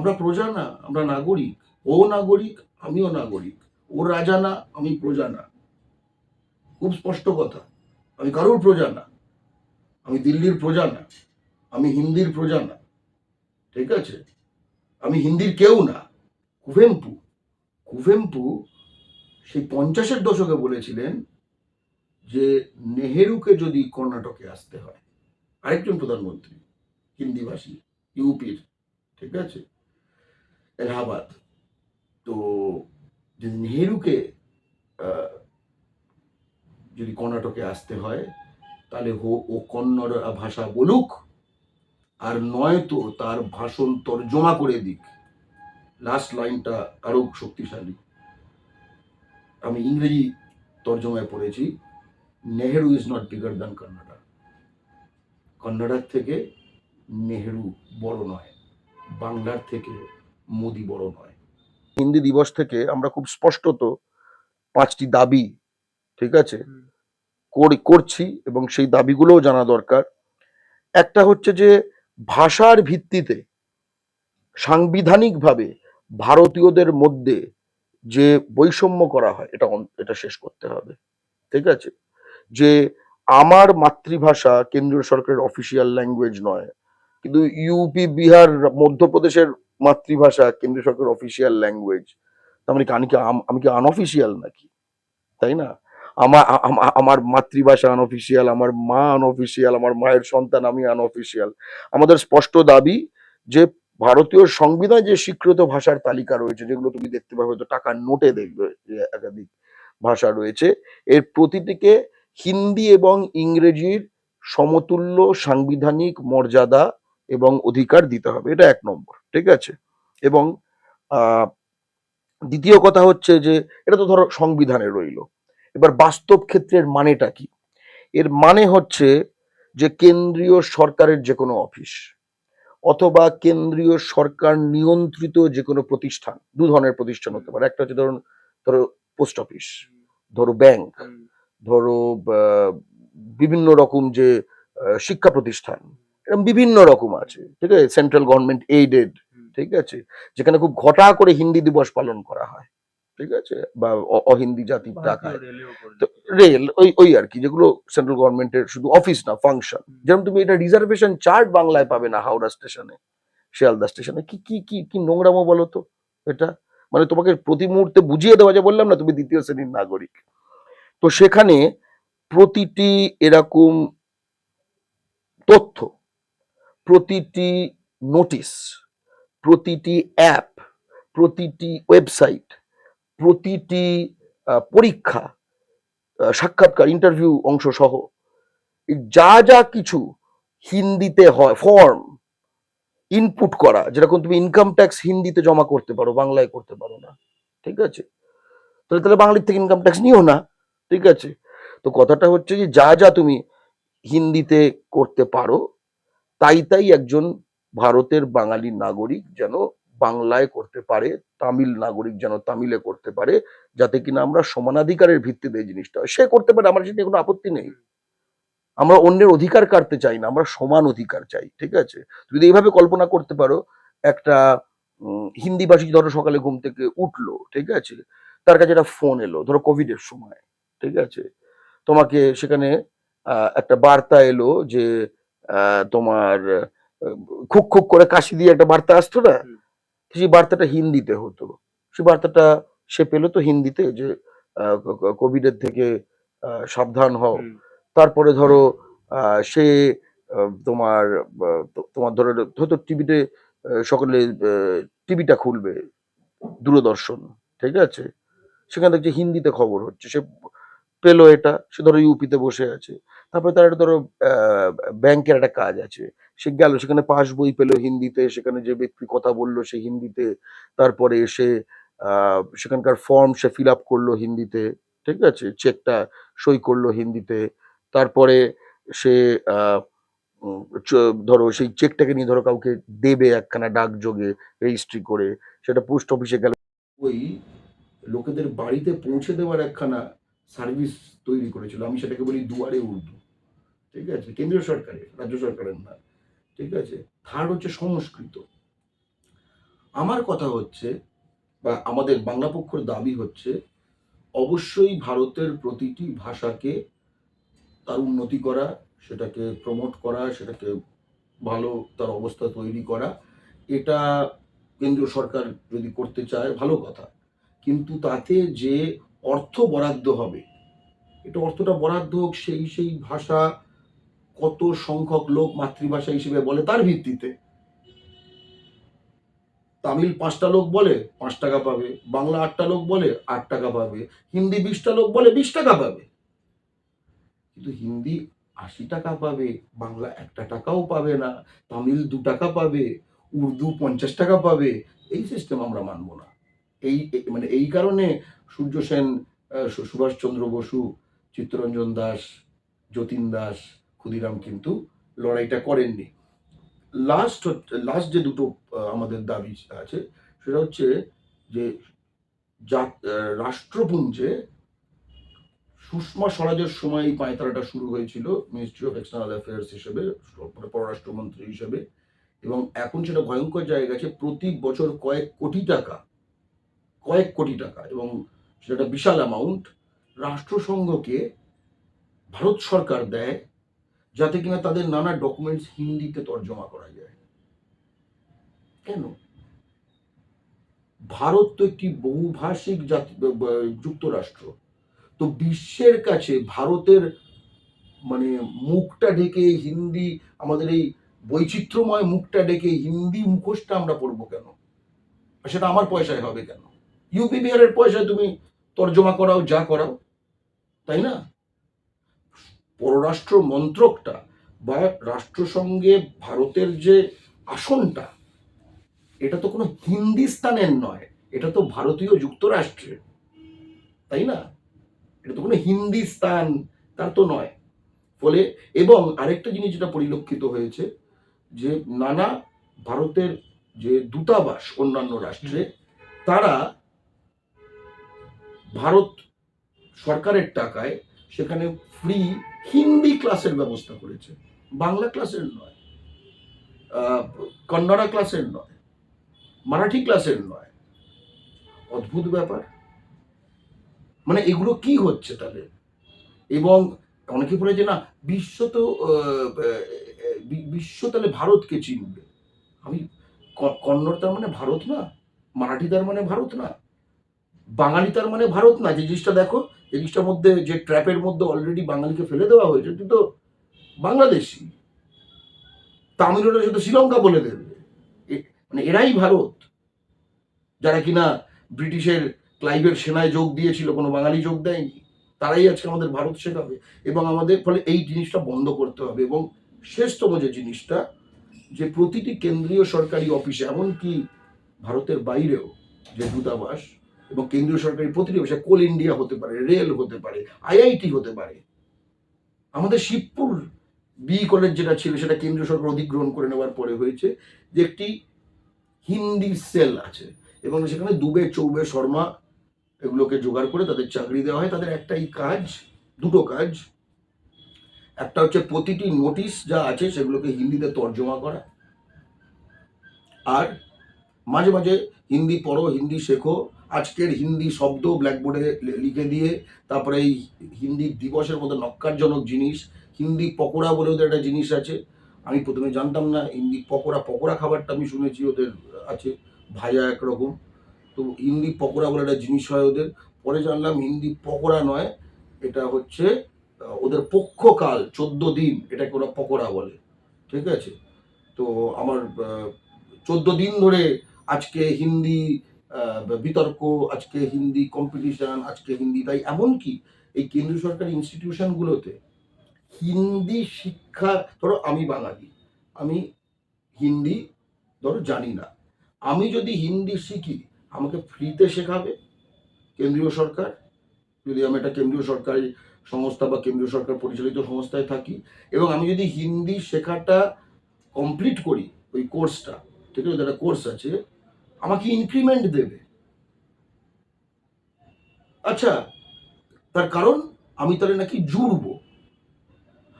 আমরা প্রজা না, আমরা নাগরিক। ও নাগরিক, আমিও নাগরিক। ও রাজা না, আমি প্রজা না। খুব স্পষ্ট কথা। আমি কারোর প্রজা না? আমি দিল্লির প্রজা না? আমি হিন্দির প্রজা না? ঠিক আছে? আমি হিন্দির কেউ না। কুভেম্পু। কুভেম্পু সেই পঞ্চাশের দশকে বলেছিলেন যে নেহেরুকে যদি কর্ণাটকে আসতে হয়, আরেকজন প্রধানমন্ত্রী, হিন্দিভাষী, ইউপির, ঠিক আছে? এলাহাবাদ তো যদি নেহেরুকে যদি কর্ণাটকে আসতে হয়, তাহলে হো ও কন্নড় ভাষা বলুক, আর নয়তো তার ভাষণ তর্জমা করে দিক। লাস্ট লাইনটা আরও শক্তিশালী। আমি ইংরেজি তর্জমায় পড়েছি, Nehru is not bigger than Kannada কন্নড়ার থেকে নেহেরু বড় নয়, বাংলার থেকে মোদি বড় নয়। হিন্দি দিবস থেকে আমরা খুব স্পষ্টত পাঁচটি দাবি ঠিক আছে? করি- করছি এবং সেই দাবিগুলোও জানা দরকার। একটা হচ্ছে যে ভাষার ভিত্তিতে সাংবিধানিকভাবে ভারতীয়দের মধ্যে যে বৈষম্য করা হয় এটা এটা শেষ করতে হবে ঠিক আছে? যে আমার মাতৃভাষা কেন্দ্রীয় সরকারের অফিসিয়াল ল্যাঙ্গুয়েজ নয় কিন্তু ইউপি বিহার মধ্যপ্রদেশের মাতৃভাষা, কেন্দ্রীয় সরকারের অফিসিয়াল ল্যাঙ্গুয়েজ তার মানে আমি কি আম- কি আনঅফিসিয়াল নাকি? তাই না? আমার আমার মাতৃভাষা আনঅফিসিয়াল আমার মা আনঅফিসিয়াল আমার মায়ের সন্তান আমি আনঅফিসিয়াল আমাদের স্পষ্ট দাবি যে ভারতীয় সংবিধান যে স্বীকৃত ভাষার তালিকা রয়েছে, যেগুলো তুমি দেখতে পাবে, হয়তো টাকার নোটে দেখবে একাধিক ভাষা রয়েছে, এর প্রতিটিকে হিন্দি এবং ইংরেজির সমতুল্য সাংবিধানিক মর্যাদা এবং অধিকার দিতে হবে এটা এক নম্বর ঠিক আছে? এবং আহ দ্বিতীয় কথা হচ্ছে যে এটা তো ধরো সংবিধানে রইল। এবার বাস্তব ক্ষেত্রের মানেটা কি? এর মানে হচ্ছে যে কেন্দ্রীয় সরকারের যে কোনো অফিস অথবা কেন্দ্রীয় সরকার নিয়ন্ত্রিত যে কোনো প্রতিষ্ঠান দু ধরনের প্রতিষ্ঠান হতে পারে। একটা হচ্ছে ধরুন ধরো পোস্ট অফিস ধরো ব্যাংক ধরো আহ, বিভিন্ন রকম যে শিক্ষা প্রতিষ্ঠান এরকম বিভিন্ন রকম আছে ঠিক আছে? সেন্ট্রাল গভর্নমেন্ট এইডেড ঠিক আছে? যেখানে খুব ঘটা করে হিন্দি দিবস পালন করা হয় ঠিক আছে? বা অহিন্দি জাতির টাকায় তো রেল ওই ওই আর কি যেগুলো সেন্ট্রাল গভর্নমেন্টের শুধু অফিস না ফাংশন। যেমন তুমি এটা রিজার্ভেশন চার্ট বাংলায় পাবে না হাওড়া স্টেশনে শিয়ালদা স্টেশনে কি কি কি কি নোংরামো বলো তো এটা? মানে তোমাকে প্রতি মুহূর্তে বুঝিয়ে দেওয়া যে বললাম না তুমি দ্বিতীয় শ্রেণির নাগরিক। তো সেখানে প্রতিটি এরকম তথ্য প্রতিটি নোটিশ, প্রতিটি অ্যাপ, প্রতিটি ওয়েবসাইট, প্রতিটি পরীক্ষা সাক্ষাৎকার, ইন্টারভিউ অংশ সহ যা যা কিছু হিন্দিতে হয় ফর্ম ইনপুট করা, যেরকম তুমি ইনকাম ট্যাক্স হিন্দিতে জমা করতে পারো, বাংলায় করতে পারো না, ঠিক আছে? তাহলে তাহলে বাঙালির থেকে ইনকাম ট্যাক্স নিও না, ঠিক আছে? তো কথাটা হচ্ছে যে যা যা তুমি হিন্দিতে করতে পারো তাই তাই একজন ভারতের বাঙালি নাগরিক যেন বাংলায় করতে পারে তামিল নাগরিক যেন তামিলে করতে পারে যাতে কিনা আমরা সমানাধিকারের ভিত্তিতে এই জিনিসটা। সে করতে পারে আমার সেটা কোনো আপত্তি নেই। আমরা অন্যের অধিকার কাটতে চাই না আমরা সমান অধিকার চাই ঠিক আছে? তুমি যদি এইভাবে কল্পনা করতে পারো একটা উম, হিন্দিভাষী ধরো সকালে ঘুম থেকে উঠল ঠিক আছে? তার কাছে একটা ফোন এলো ধরো কোভিডের সময় ঠিক আছে? তোমাকে সেখানে একটা বার্তা এলো যে তোমার খুক খুক করে কাশি দিয়ে একটা বার্তা আসতো না? সেই বার্তাটা হিন্দিতে হতো। সেই বার্তাটা সে পেল তো হিন্দিতে যে কোভিডের থেকে সাবধান হও। তারপরে ধরো সে তোমার তোমার ধরো হয়তো টিভিতে সকলে টিভিটা খুলবে দূরদর্শন ঠিক আছে? সেখানে দেখছে হিন্দিতে খবর হচ্ছে সে পেল এটা সে ধরো ইউপিতে বসে আছে। তারপরে তার একটা ধরো ব্যাংকের একটা কাজ আছে। সে গেল, সেখানে পাস বই পেল হিন্দিতে, সেখানে যে ব্যক্তি কথা বলল সে হিন্দিতে। তারপরে এসে সেখানকার ফর্ম সে ফিল আপ করল হিন্দিতে, ঠিক আছে? চেকটা সই করল হিন্দিতে। তারপরে সে ধরো সেই চেকটাকে নিয়ে ধরো কাউকে দেবে একখানা ডাকযোগে রেজিস্ট্রি করে। সেটা পোস্ট অফিসে গেল। ওই লোকেদের বাড়িতে পৌঁছে দেওয়ার একখানা সার্ভিস তৈরি করেছিল। আমি সেটাকে বলি দুয়ারে উর্দু। ঠিক আছে? কেন্দ্রীয় সরকারের, রাজ্য সরকারের না। ঠিক আছে? থার্ড হচ্ছে সংস্কৃত। আমার কথা হচ্ছে বা আমাদের বাংলা পক্ষের দাবি হচ্ছে, অবশ্যই ভারতের প্রতিটি ভাষাকে তার উন্নতি করা, সেটাকে প্রমোট করা, সেটাকে ভালো তার অবস্থা তৈরি করা, এটা কেন্দ্রীয় সরকার যদি করতে চায়, ভালো কথা। কিন্তু তাতে যে অর্থ বরাদ্দ হবে, এটা অর্থটা বরাদ্দ হোক, সেই সেই ভাষা কত সংখ্যক লোক মাতৃভাষা হিসেবে বলে তার ভিত্তিতে। তামিল পাঁচটা লোক বলে, পাঁচ টাকা পাবে। বাংলা আটটা লোক বলে, আট টাকা পাবে। হিন্দি বিশটা লোক বলে, বিশ টাকা পাবে। কিন্তু হিন্দি আশি টাকা পাবে, বাংলা একটা টাকাও পাবে না, তামিল দু টাকা পাবে, উর্দু পঞ্চাশ টাকা পাবে। এই সিস্টেম আমরা মানব না। এই মানে এই কারণে সূর্য সেন সুভাষচন্দ্র বসু, চিত্তরঞ্জন দাস, যতীন দাস ক্ষুদিরাম কিন্তু লড়াইটা করেননি। লাস্ট লাস্ট যে দুটো আমাদের দাবি আছে, সেটা হচ্ছে যে রাষ্ট্রপুঞ্জে সুষমা স্বরাজের সময় এই পায়তারাটা শুরু হয়েছিল মিনিস্ট্রি অফ এক্সটার্নাল অ্যাফেয়ার্স হিসেবে মানে পররাষ্ট্রমন্ত্রী হিসেবে, এবং এখন সেটা ভয়ঙ্কর জায়গা আছে, প্রতি বছর কয়েক কোটি টাকা, কয়েক কোটি টাকা, এবং সেটা বিশাল অ্যামাউন্ট রাষ্ট্রসংঘকে ভারত সরকার দেয় যাতে কিনা তাদের নানা ডকুমেন্টস হিন্দিতে তর্জমা করা যায়। কেন? ভারত তো একটি বহুভাষিক জাতি যুক্তরাষ্ট্র। তো বিশ্বের কাছে ভারতের মানে মুখটা ডেকে হিন্দি, আমাদের এই বৈচিত্র্যময় মুখটা ডেকে হিন্দি মুখোশটা আমরা পড়ব কেন? সেটা আমার পয়সায় হবে কেন? ইউপি বিহারের পয়সায় তুমি তর্জমা করাও, যা করাও, তাই না? পররাষ্ট্র মন্ত্রকটা বা রাষ্ট্রসংঘে ভারতের যে আসনটা, এটা তো কোনো হিন্দিস্তানের নয়, এটা তো ভারতীয় যুক্তরাষ্ট্রের। তাই না? এটা তো কোনো হিন্দিস্তান, তার তো নয়। ফলে এবং আরেকটা জিনিস যেটা পরিলক্ষিত হয়েছে, যে নানা ভারতের যে দূতাবাস অন্যান্য রাষ্ট্রে, তারা ভারত সরকারের টাকায় সেখানে ফ্রি হিন্দি ক্লাসের ব্যবস্থা করেছে। বাংলা ক্লাসের নয় কন্নড়া ক্লাসের নয়, মারাঠি ক্লাসের নয়। অদ্ভুত ব্যাপার। মানে এগুলো কি হচ্ছে তাহলে? এবং অনেকে বলে যে না, বিশ্ব তো বিশ্ব তাহলে ভারতকে চিনবে। আমি কন্নড় তার মানে ভারত না, মারাঠি তার মানে ভারত না, বাঙালি তার মানে ভারত না। যে জিনিসটা দেখো জিনিসটার মধ্যে যে ট্র্যাপের মধ্যে অলরেডি বাঙালিকে ফেলে দেওয়া হয়েছে তুই তো বাংলাদেশি। তামিলরা শুধু শ্রীলঙ্কা বলে দেবে। মানে এরাই ভারত। যারা কিনা ব্রিটিশের ক্লাইভের সেনায় যোগ দিয়েছিল, কোনো বাঙালি যোগ দেয়নি, তারাই আজকে আমাদের ভারত শেখাবে। এবং আমাদের ফলে এই জিনিসটা বন্ধ করতে হবে। এবং শেষতম যে জিনিসটা, যে প্রতিটি কেন্দ্রীয় সরকারি অফিসে, এমনকি ভারতের বাইরেও যে দূতাবাস এবং কেন্দ্রীয় সরকারি প্রতিটি অফিসে কোল ইন্ডিয়া হতে পারে, রেল হতে পারে, আইআইটি হতে পারে। আমাদের শিবপুর বি কলেজ যেটা ছিল, সেটা কেন্দ্রীয় সরকার অধিগ্রহণ করে নেওয়ার পরে হয়েছে যে একটি হিন্দি সেল আছে এবং সেখানে দুবে, চৌবে, শর্মা এগুলোকে জোগাড় করে তাদের চাকরি দেওয়া হয়। তাদের একটাই কাজ, দুটো কাজ। একটা হচ্ছে প্রতিটি নোটিশ যা আছে সেগুলোকে হিন্দিতে তর্জমা করা। আর মাঝে মাঝে হিন্দি পড়ো, হিন্দি শেখো আজকের হিন্দি শব্দ ব্ল্যাকবোর্ডে লিখে দিয়ে, তারপরে এই হিন্দি দিবসের মতো নক্কারজনক জিনিস, হিন্দি পকোড়া বলে ওদের একটা জিনিস আছে। আমি প্রথমে জানতাম না, হিন্দি পকোড়া পকোড়া খাবারটা আমি শুনেছি, ওদের আছে ভাজা একরকম। তো হিন্দি পকোড়া বলে একটা জিনিস হয় ওদের। পরে জানলাম হিন্দি পকোড়া নয়, এটা হচ্ছে ওদের পক্ষকাল, চোদ্দ দিন, এটাকে ওরা পকোড়া বলে। ঠিক আছে? তো আমার চোদ্দ দিন ধরে আজকে হিন্দি বিতর্ক, আজকে হিন্দি কম্পিটিশন আজকে হিন্দি, তাই এমনকি এই কেন্দ্রীয় সরকারি ইনস্টিটিউশনগুলোতে হিন্দি শিক্ষা, ধরো আমি বাঙালি, আমি হিন্দি, ধরো জানি না। আমি যদি হিন্দি শিখি, আমাকে ফ্রিতে শেখাবে কেন্দ্রীয় সরকার? যদি আমি একটা কেন্দ্রীয় সরকারি সংস্থা বা কেন্দ্রীয় সরকার পরিচালিত সংস্থায় থাকি এবং আমি যদি হিন্দি শেখাটা কমপ্লিট করি, ওই কোর্সটা ঠিক আছে একটা কোর্স আছে আমাকে ইনক্রিমেন্ট দেবে। আচ্ছা তার কারণ আমি তাহলে নাকি জুড়বো।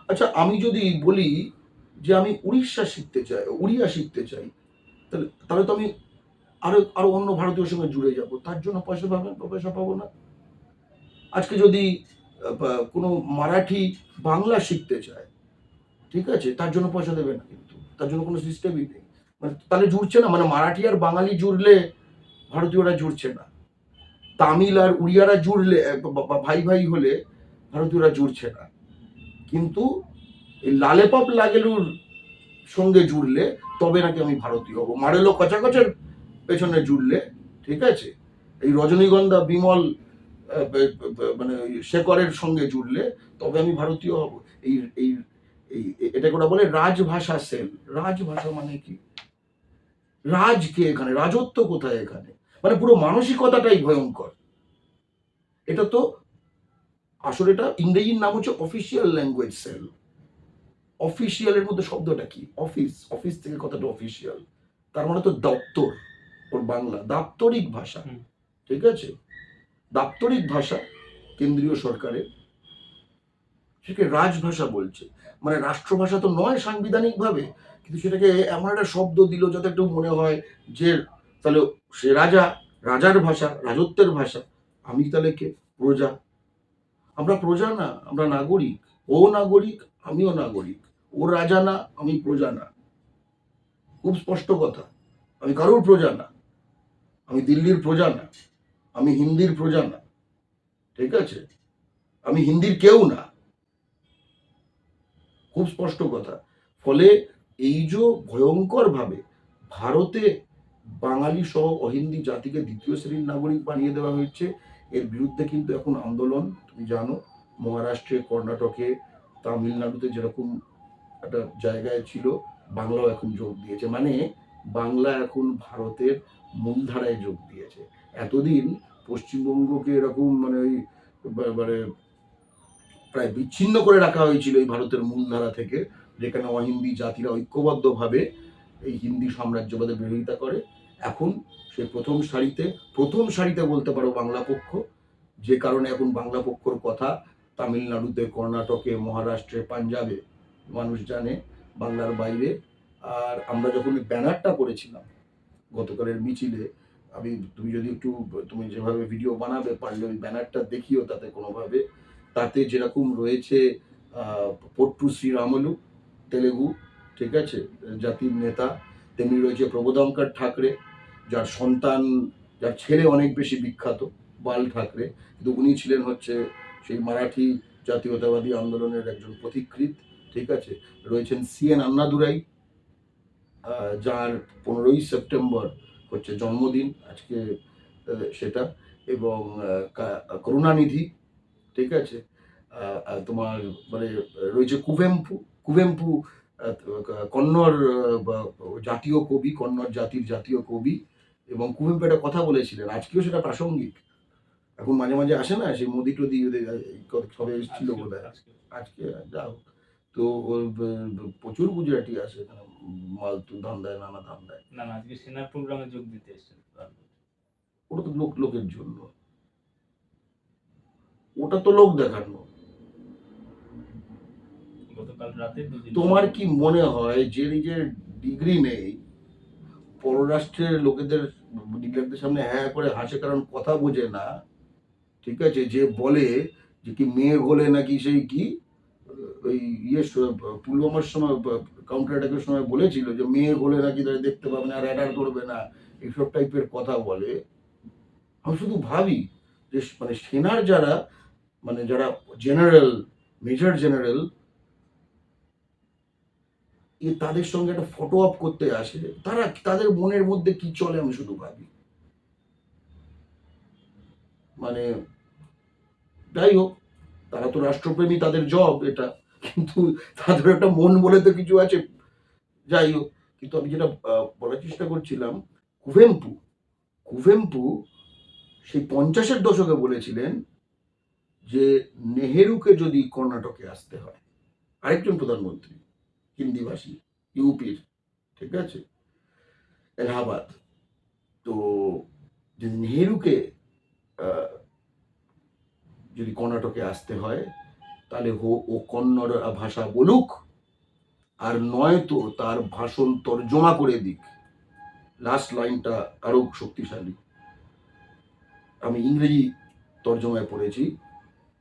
আচ্ছা আমি যদি বলি যে আমি উড়িষ্যা শিখতে চাই, উড়িয়া শিখতে চাই, তাহলে তাহলে তো আমি আরও আরও অন্য ভারতীয় সঙ্গে জুড়ে যাব। তার জন্য পয়সা পাবেন পয়সা পাবো না। আজকে যদি কোনো মারাঠি বাংলা শিখতে চায়, ঠিক আছে, তার জন্য পয়সা দেবে না কিন্তু। তার জন্য কোনো সিস্টেমই নেই। মানে তাহলে জুড়ছে না? মানে মারাঠি আর বাঙালি জুড়লে ভারতীয়রা জুড়ছে না। তামিল আর উড়িয়ারা জুড়লে ভাই ভাই হলে ভারতীয়রা জুড়ছে না। কিন্তু এই লালেপাপ লাগেলুর সঙ্গে জুড়লে তবে নাকি আমি ভারতীয় হব। মারেলো কচাকচের পেছনে জুড়লে, ঠিক আছে? এই রজনীগন্ধা, বিমল মানে শেখরের সঙ্গে জুড়লে তবে আমি ভারতীয় হব। এই এই, এটাকে ওরা বলে রাজভাষা সেল। রাজভাষা মানে কি? রাজ কে এখানে? রাজত্ব কোথায় এখানে? মানে পুরো মানসিকতাটাই ভয়ঙ্কর। এটা তো আসলে এটা ইংরেজির নাম হচ্ছে অফিসিয়াল ল্যাঙ্গুয়েজ সেল অফিসিয়ালের মধ্যে শব্দটা কি? অফিস অফিস থেকে কথাটা অফিসিয়াল তার মানে তো দপ্তর ওর বাংলা। দাপ্তরিক ভাষা। ঠিক আছে? দাপ্তরিক ভাষা কেন্দ্রীয় সরকারের। সেটাকে রাজভাষা বলছে। মানে রাষ্ট্রভাষা তো নয় সাংবিধানিক ভাবে কিন্তু সেটাকে এমন একটা শব্দ দিল যাতে একটু মনে হয় যে, তাহলে সে রাজা, রাজার ভাষা, রাজত্বের ভাষা, আমি তাহলে কে? প্রজা। আমরা প্রজা না, আমরা নাগরিক। ও নাগরিক, আমিও নাগরিক। ও রাজা না, আমি প্রজা না। খুব স্পষ্ট কথা। আমি কারোর প্রজা না? আমি দিল্লির প্রজা না? আমি হিন্দির প্রজা না? ঠিক আছে? আমি হিন্দির কেউ না? খুব স্পষ্ট কথা। ফলে এই যে ভয়ঙ্কর ভাবে ভারতে বাঙালি সহ অহিন্দি জাতিকে দ্বিতীয় শ্রেণির নাগরিক বানিয়ে দেওয়া হয়েছে, এর বিরুদ্ধে কিন্তু এখন আন্দোলন, তুমি জানো, মহারাষ্ট্রে, কর্ণাটকে, তামিলনাড়ুতে যেরকম একটা জায়গায় ছিল, বাংলাও এখন যোগ দিয়েছে। মানে বাংলা এখন ভারতের মূলধারায় যোগ দিয়েছে। এতদিন পশ্চিমবঙ্গকে এরকম মানে ওই মানে প্রায় বিচ্ছিন্ন করে রাখা হয়েছিল এই ভারতের মূলধারা থেকে, যেখানে অহিন্দি জাতিরা ঐক্যবদ্ধভাবে এই হিন্দি সাম্রাজ্যবাদের বিরোধিতা করে। এখন সে প্রথম সারিতে প্রথম সারিতে বলতে পারো বাংলা পক্ষ, যে কারণে এখন বাংলা পক্ষর কথা তামিলনাড়ুতে, কর্ণাটকে, মহারাষ্ট্রে, পাঞ্জাবে মানুষ জানে বাংলার বাইরে। আর আমরা যখন ব্যানারটা করেছিলাম গতকালের মিছিলে, আমি, তুমি যদি একটু, তুমি যেভাবে ভিডিও বানাবে, পারলে ওই ব্যানারটা দেখিও তাতে কোনোভাবে। তাতে যেরকম রয়েছে পট্টু শ্রীরামলু, তেলেগু, ঠিক আছে, জাতির নেতা, তেমনি রয়েছে প্রবোধঙ্কর ঠাকরে, যার সন্তান, যার ছেলে অনেক বেশি বিখ্যাত, বাল ঠাকরে, কিন্তু উনি ছিলেন হচ্ছে সেই মারাঠি জাতীয়তাবাদী আন্দোলনের একজন পথিকৃৎ, ঠিক আছে, রয়েছেন সি এন আন্নাদুরাই যার পনেরোই সেপ্টেম্বর হচ্ছে জন্মদিন, আজকে সেটা, এবং করুণানিধি ঠিক আছে? তোমার মানে রয়েছে কুভেম্পু কুভেম্পু কন্নড় জাতীয় কবি কন্নড় জাতির জাতীয় কবি এবং কুভেম্পু একটা কথা বলেছিলেন আজকেও সেটা প্রাসঙ্গিক। এখন মাঝে মাঝে আসে না সেই মোদি টোদি সবে এসেছিল আজকে- বোধ আজকে। যাও তো প্রচুর গুজরাটি আসে এখানে মালতু ধান্দায় নানা ধান্দায় না না আজকে সেনার প্রোগ্রামে যোগ দিতে এসেছেন। ওটা তো লোক লোকের জন্য। ওটা তো লোক দেখানো। তোমার কি মনে হয় যে নিজের ডিগ্রি নেই পররাষ্ট্রের লোকেদের ডিগ্রিদের সামনে হ্যাঁ করে হাসে কারণ কথা বোঝে না ঠিক আছে? যে বলে যে কি মেয়ে হলে নাকি সেই কি ওই ইয়ে পুলওয়ামার সময় কাউন্টার অ্যাটাকের সময় বলেছিল যে মেয়ে হলে নাকি তারা দেখতে পাবে না র্যাডার করবে না এইসব টাইপের কথা বলে। আমি শুধু ভাবি যে মানে সেনার যারা মানে যারা জেনারেল মেজর জেনারেল এ তাদের সঙ্গে একটা ফটো আপ করতে আসে। তারা তাদের মনের মধ্যে কি চলে আমি শুধু ভাবি। মানে যাই হোক, তারা তো রাষ্ট্রপ্রেমী, তাদের জব এটা। কিন্তু তাদের একটা মন বলে তো কিছু আছে। যাই হোক, কিন্তু আমি যেটা বলার চেষ্টা করছিলাম, কুভেম্পু কুভেম্পু সেই পঞ্চাশের দশকে বলেছিলেন যে নেহেরুকে যদি কর্ণাটকে আসতে হয়, আরেকজন প্রধানমন্ত্রী, হিন্দিভাষী, ইউপির, ঠিক আছে? এলাহাবাদ। তো যদি নেহেরুকে যদি কর্ণাটকে আসতে হয়, তাহলে হো ও কন্নড় ভাষা বলুক, আর নয়তো তার ভাষণ তর্জমা করে দিক। লাস্ট লাইনটা আরও শক্তিশালী। আমি ইংরেজি তর্জমায় পড়েছি।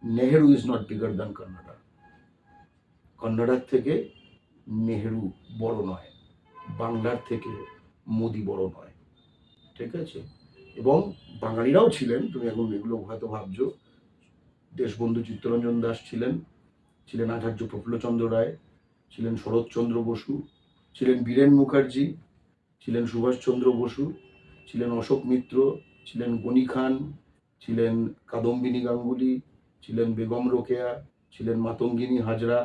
Nehru is not bigger than Kannada কন্নাডার থেকে নেহেরু বড় নয়, বাংলার থেকে মোদি বড় নয়, ঠিক আছে? এবং বাঙালিরাও ছিলেন, তুমি এখন এগুলো হয়তো ভাবছ, দেশবন্ধু চিত্তরঞ্জন দাস ছিলেন ছিলেন আচার্য প্রফুল্লচন্দ্র রায়, ছিলেন শরৎচন্দ্র বসু, ছিলেন বীরেন মুখার্জি, ছিলেন সুভাষচন্দ্র বসু, ছিলেন অশোক মিত্র, ছিলেন গনি খান, ছিলেন কাদম্বিনী গাঙ্গুলি ছিলেন বেগম রোকেয়া, ছিলেন মাতঙ্গিনী হাজরা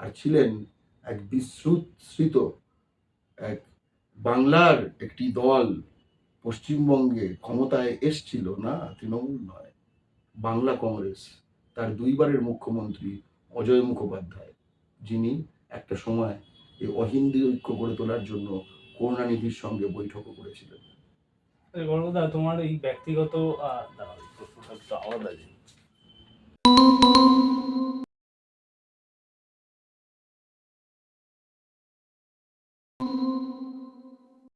আর ছিলেন এক বিশ্রুত এক বাংলার একটি দল পশ্চিমবঙ্গে ক্ষমতায় এসছিল না, তৃণমূল নয়, বাংলা কংগ্রেস, তার দুইবারের মুখ্যমন্ত্রী অজয় মুখোপাধ্যায়, যিনি একটা সময় এই অহিন্দি ঐক্য গড়ে তোলার জন্য করুণানিধির সঙ্গে বৈঠকও করেছিলেন তোমার এই ব্যক্তিগত আলাদা। Música